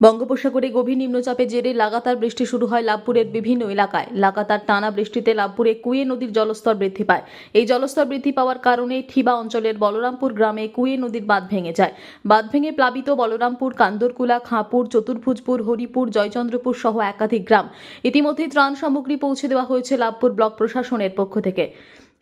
বঙ্গোপসাগরে গভীর নিম্নচাপের জেরে লাগাতার বৃষ্টি শুরু হয় লাভপুরের বিভিন্ন এলাকায়। লাগাতার টানা বৃষ্টিতে লাভপুরে কুয়ে নদীর জলস্তর বৃদ্ধি পায়। এই জলস্তর বৃদ্ধি পাওয়ার কারণে ঠিবা অঞ্চলের বলরামপুর গ্রামে কুয়ে নদীর বাঁধ ভেঙে যায়। বাঁধ ভেঙে প্লাবিত বলরামপুর, কান্দরকুলা, খাঁপুর, চতুর্ভুজপুর, হরিপুর, জয়চন্দ্রপুর সহ একাধিক গ্রাম। ইতিমধ্যে ত্রাণ সামগ্রী পৌঁছে দেওয়া হয়েছে লাভপুর ব্লক প্রশাসনের পক্ষ থেকে।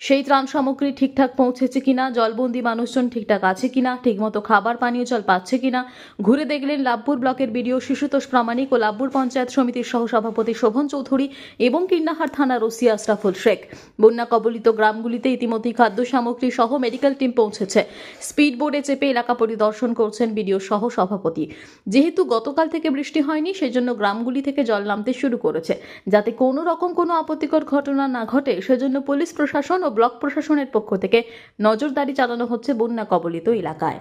সেই ত্রাণ সামগ্রী ঠিকঠাক পৌঁছেছে কিনা, জলবন্দি মানুষজন ঠিকঠাক আছে কিনা, ঠিকমতো খাবার, পানীয় জল পাচ্ছে কিনা, ঘুরে দেখলেন লাভপুর ব্লকের বিডিও শিশুতোষ প্রামাণিক ও লাভপুর পঞ্চায়েত সমিতির সহসভাপতি শোভন চৌধুরী এবং কিন্নাহার থানার ওসি আশরাফুল শেখ। বন্যা কবলিত গ্রামগুলিতে ইতিমধ্যেই খাদ্য সামগ্রী সহ মেডিকেল টিম পৌঁছেছে। স্পিড বোর্ডে চেপে এলাকা পরিদর্শন করছেন বিডিও সহ সভাপতি যেহেতু গতকাল থেকে বৃষ্টি হয়নি, সেজন্য গ্রামগুলি থেকে জল নামতে শুরু করেছে। যাতে কোনো রকম কোনো আপত্তিকর ঘটনা না ঘটে, সেজন্য পুলিশ প্রশাসন ও ব্লক প্রশাসনের পক্ষ থেকে নজরদারি চালানো হচ্ছে বন্যা কবলিত এলাকায়।